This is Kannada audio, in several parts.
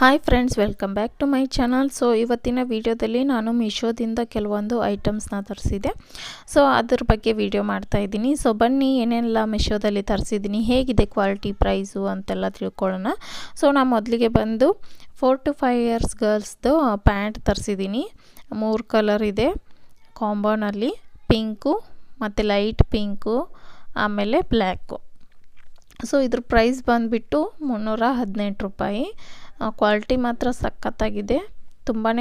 Hi friends welcome back to my channel so ಇವತ್ತಿನ ವಿಡಿಯೋದಲ್ಲಿ ನಾನು ಮೀಶೋದಿಂದ ಕೆಲವೊಂದು ಐಟಮ್ಸ್ನ ತರಿಸಿದೆ ಸೊ ಅದ್ರ ಬಗ್ಗೆ ವಿಡಿಯೋ ಮಾಡ್ತಾ ಇದ್ದೀನಿ. ಸೊ ಬನ್ನಿ ಏನೆಲ್ಲ ಮೀಶೋದಲ್ಲಿ ತರಿಸಿದ್ದೀನಿ, ಹೇಗಿದೆ ಕ್ವಾಲಿಟಿ ಪ್ರೈಸು ಅಂತೆಲ್ಲ ತಿಳ್ಕೊಳ್ಳೋಣ. ಸೊ ನಾನು ಮೊದಲಿಗೆ ಬಂದು ಫೋರ್ ಟು ಫೈವ್ ಇಯರ್ಸ್ ಗರ್ಲ್ಸ್ದು ಪ್ಯಾಂಟ್ ತರಿಸಿದ್ದೀನಿ. ಮೂರು ಕಲರ್ ಇದೆ. ಕಾಂಬೋನಲ್ಲಿ ಪಿಂಕು ಮತ್ತು ಲೈಟ್ ಪಿಂಕು ಆಮೇಲೆ ಬ್ಲ್ಯಾಕು ಸೊ ಇದ್ರ ಪ್ರೈಸ್ ಬಂದುಬಿಟ್ಟು ಮುನ್ನೂರ ಹದಿನೆಂಟು ರೂಪಾಯಿ. ಕ್ವಾಲಿಟಿ ಮಾತ್ರ ಸಖತ್ತಾಗಿದೆ. ತುಂಬಾ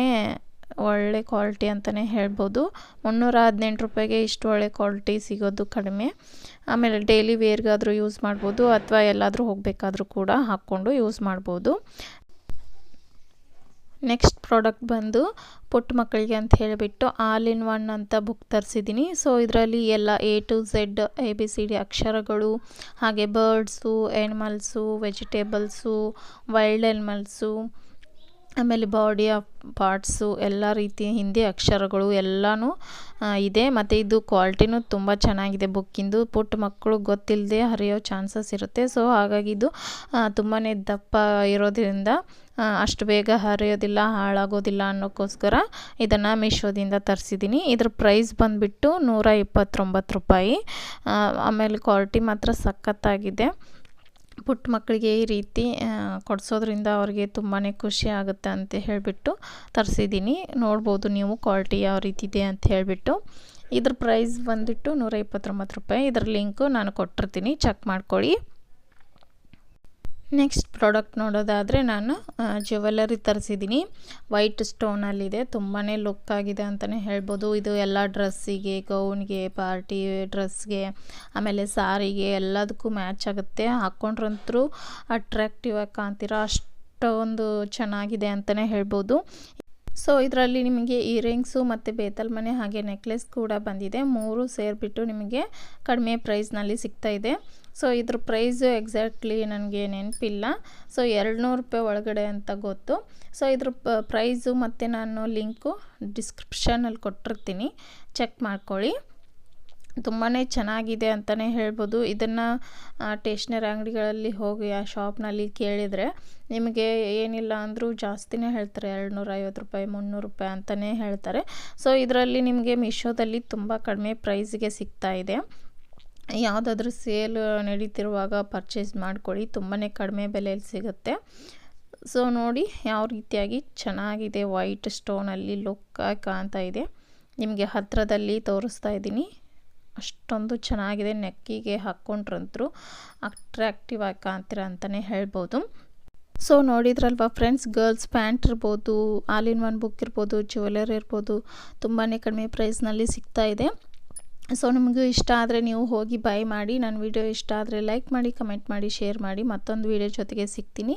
ಒಳ್ಳೆ ಕ್ವಾಲಿಟಿ ಅಂತಲೇ ಹೇಳ್ಬೋದು. ಮುನ್ನೂರ ಹದಿನೆಂಟು ರೂಪಾಯಿಗೆ ಇಷ್ಟು ಒಳ್ಳೆ ಕ್ವಾಲಿಟಿ ಸಿಗೋದು ಕಡಿಮೆ. ಆಮೇಲೆ ಡೈಲಿ ವೇರ್ಗಾದರೂ ಯೂಸ್ ಮಾಡ್ಬೋದು ಅಥವಾ ಎಲ್ಲಾದರೂ ಹೋಗಬೇಕಾದ್ರೂ ಕೂಡ ಹಾಕ್ಕೊಂಡು ಯೂಸ್ ಮಾಡ್ಬೋದು. ನೆಕ್ಸ್ಟ್ ಪ್ರಾಡಕ್ಟ್ ಬಂದು ಪುಟ್ಟ ಮಕ್ಕಳಿಗೆ ಅಂತ ಹೇಳಿಬಿಟ್ಟು ಆಲ್ ಇನ್ ಒನ್ ಅಂತ ಬುಕ್ ತರಿಸಿದ್ದೀನಿ ಸೊ ಇದರಲ್ಲಿ ಎಲ್ಲ A to Z A B C D ಅಕ್ಷರಗಳು, ಹಾಗೆ birds animals vegetables wild animals ಆಮೇಲೆ ಬಾಡಿ ಆಫ್ ಪಾರ್ಟ್ಸು ಎಲ್ಲ ರೀತಿಯ ಹಿಂದಿ ಅಕ್ಷರಗಳು ಎಲ್ಲನೂ ಇದೆ. ಮತ್ತು ಇದು ಕ್ವಾಲಿಟಿನೂ ತುಂಬ ಚೆನ್ನಾಗಿದೆ ಬುಕ್ಕಿಂದು. ಪುಟ್ಟ ಮಕ್ಕಳು ಗೊತ್ತಿಲ್ಲದೆ ಹರಿಯೋ ಚಾನ್ಸಸ್ ಇರುತ್ತೆ. ಸೊ ಹಾಗಾಗಿ ಇದು ತುಂಬಾ ದಪ್ಪ ಇರೋದ್ರಿಂದ ಅಷ್ಟು ಬೇಗ ಹರಿಯೋದಿಲ್ಲ, ಹಾಳಾಗೋದಿಲ್ಲ ಅನ್ನೋಕ್ಕೋಸ್ಕರ ಇದನ್ನು ಮೀಶೋದಿಂದ ತರಿಸಿದ್ದೀನಿ ಇದ್ರ ಪ್ರೈಸ್ ಬಂದುಬಿಟ್ಟು ನೂರ ಇಪ್ಪತ್ತೊಂಬತ್ತು ರೂಪಾಯಿ. ಆಮೇಲೆ ಕ್ವಾಲಿಟಿ ಮಾತ್ರ ಸಖತ್ತಾಗಿದೆ. ಪುಟ್ಟ ಮಕ್ಕಳಿಗೆ ಈ ರೀತಿ ಕೊಡಿಸೋದ್ರಿಂದ ಅವ್ರಿಗೆ ತುಂಬಾ ಖುಷಿ ಆಗುತ್ತೆ ಅಂತ ಹೇಳಿಬಿಟ್ಟು ತರಿಸಿದ್ದೀನಿ. ನೋಡ್ಬೋದು ನೀವು ಕ್ವಾಲಿಟಿ ಯಾವ ರೀತಿ ಇದೆ ಅಂತ ಹೇಳಿಬಿಟ್ಟು. ಇದ್ರ ಪ್ರೈಸ್ ಬಂದುಬಿಟ್ಟು ನೂರ ರೂಪಾಯಿ. ಇದ್ರ ಲಿಂಕು ನಾನು ಕೊಟ್ಟಿರ್ತೀನಿ. ಚೆಕ್ ಮಾಡ್ಕೊಳ್ಳಿ. ನೆಕ್ಸ್ಟ್ ಪ್ರಾಡಕ್ಟ್ ನೋಡೋದಾದರೆ ನಾನು ಜ್ಯುವೆಲರಿ ತರಿಸಿದ್ದೀನಿ ವೈಟ್ ಸ್ಟೋನಲ್ಲಿದೆ ತುಂಬಾ ಲುಕ್ ಆಗಿದೆ ಅಂತಲೇ ಹೇಳ್ಬೋದು. ಇದು ಎಲ್ಲ ಡ್ರೆಸ್ಸಿಗೆ ಗೌನ್ಗೆ ಪಾರ್ಟಿ ಡ್ರೆಸ್ಗೆ ಆಮೇಲೆ ಸಾರಿಗೆ ಎಲ್ಲದಕ್ಕೂ ಮ್ಯಾಚ್ ಆಗುತ್ತೆ. ಹಾಕ್ಕೊಂಡ್ರಂತೂ ಅಟ್ರ್ಯಾಕ್ಟಿವ್ ಆಗಿ ಕಾಣ್ತೀರ? ಅಷ್ಟೊಂದು ಚೆನ್ನಾಗಿದೆ ಅಂತಲೇ ಹೇಳ್ಬೋದು. ಸೊ ಇದರಲ್ಲಿ ನಿಮಗೆ ಇಯರಿಂಗ್ಸು ಮತ್ತು ಬೇತಲ್ ಮನೆ ಹಾಗೆ ನೆಕ್ಲೆಸ್ ಕೂಡ ಬಂದಿದೆ. ಮೂರು ಸೇರಿಬಿಟ್ಟು ನಿಮಗೆ ಕಡಿಮೆ ಪ್ರೈಸ್ನಲ್ಲಿ ಸಿಗ್ತಾ ಇದೆ. ಸೊ ಇದ್ರ ಪ್ರೈಸು ಎಕ್ಸಾಕ್ಟ್ಲಿ ನನಗೆ ನೆನಪಿಲ್ಲ. ಸೊ ಎರಡು ನೂರು ರೂಪಾಯಿ ಒಳಗಡೆ ಅಂತ ಗೊತ್ತು. ಸೊ ಇದ್ರ ಪ್ರೈಸು ಮತ್ತು ನಾನು ಲಿಂಕು ಡಿಸ್ಕ್ರಿಪ್ಷನಲ್ಲಿ ಕೊಟ್ಟಿರ್ತೀನಿ. ಚೆಕ್ ಮಾಡ್ಕೊಳ್ಳಿ. ತುಂಬಾ ಚೆನ್ನಾಗಿದೆ ಅಂತಲೇ ಹೇಳ್ಬೋದು. ಇದನ್ನು ಟೇಷ್ನರಿ ಅಂಗಡಿಗಳಲ್ಲಿ ಹೋಗಿ, ಆ ಶಾಪ್ನಲ್ಲಿ ಕೇಳಿದರೆ ನಿಮಗೆ ಏನಿಲ್ಲ ಅಂದರೂ ಜಾಸ್ತಿನೇ ಹೇಳ್ತಾರೆ. ಎರಡು ನೂರ ಐವತ್ತು ರೂಪಾಯಿ, ಮುನ್ನೂರು ರೂಪಾಯಿ ಅಂತಲೇ ಹೇಳ್ತಾರೆ. ಸೊ ಇದರಲ್ಲಿ ನಿಮಗೆ ಮೀಶೋದಲ್ಲಿ ತುಂಬ ಕಡಿಮೆ ಪ್ರೈಸ್ಗೆ ಸಿಗ್ತಾ ಇದೆ. ಯಾವುದಾದ್ರೂ ಸೇಲ್ ನಡೀತಿರುವಾಗ ಪರ್ಚೇಸ್ ಮಾಡ್ಕೊಳ್ಳಿ. ತುಂಬಾ ಕಡಿಮೆ ಬೆಲೆಯಲ್ಲಿ ಸಿಗುತ್ತೆ. ಸೊ ನೋಡಿ ಯಾವ ರೀತಿಯಾಗಿ ಚೆನ್ನಾಗಿದೆ. ವೈಟ್ ಸ್ಟೋನಲ್ಲಿ ಲುಕ್ಕಾಗಿ ಕಾಣ್ತಾ ಇದೆ. ನಿಮಗೆ ಹತ್ತಿರದಲ್ಲಿ ತೋರಿಸ್ತಾ ಇದ್ದೀನಿ. ಅಷ್ಟೊಂದು ಚೆನ್ನಾಗಿದೆ ನೆಕ್ಕಿಗೆ ಹಾಕ್ಕೊಂಡ್ರಂತರೂ. ಅಟ್ರಾಕ್ಟಿವ್ ಆಗಿ ಕಾಣ್ತೀರ ಅಂತಲೇ ಹೇಳ್ಬೋದು. ಸೊ ನೋಡಿದ್ರಲ್ವ ಫ್ರೆಂಡ್ಸ್ ಗರ್ಲ್ಸ್ ಪ್ಯಾಂಟ್ ಇರ್ಬೋದು ಆಲ್ ಇನ್ ಒನ್ ಬುಕ್ ಇರ್ಬೋದು ಜ್ಯುವೆಲರಿ ಇರ್ಬೋದು ತುಂಬಾ ಕಡಿಮೆ ಪ್ರೈಸ್ನಲ್ಲಿ ಸಿಗ್ತಾ ಇದೆ. ಸೊ ನಿಮಗೂ ಇಷ್ಟ ಆದರೆ ನೀವು ಹೋಗಿ ಬೈ ಮಾಡಿ ನನ್ನ ವಿಡಿಯೋ ಇಷ್ಟ ಆದರೆ ಲೈಕ್ ಮಾಡಿ ಕಮೆಂಟ್ ಮಾಡಿ ಶೇರ್ ಮಾಡಿ, ಮತ್ತೊಂದು ವಿಡಿಯೋ ಜೊತೆಗೆ ಸಿಗ್ತೀನಿ.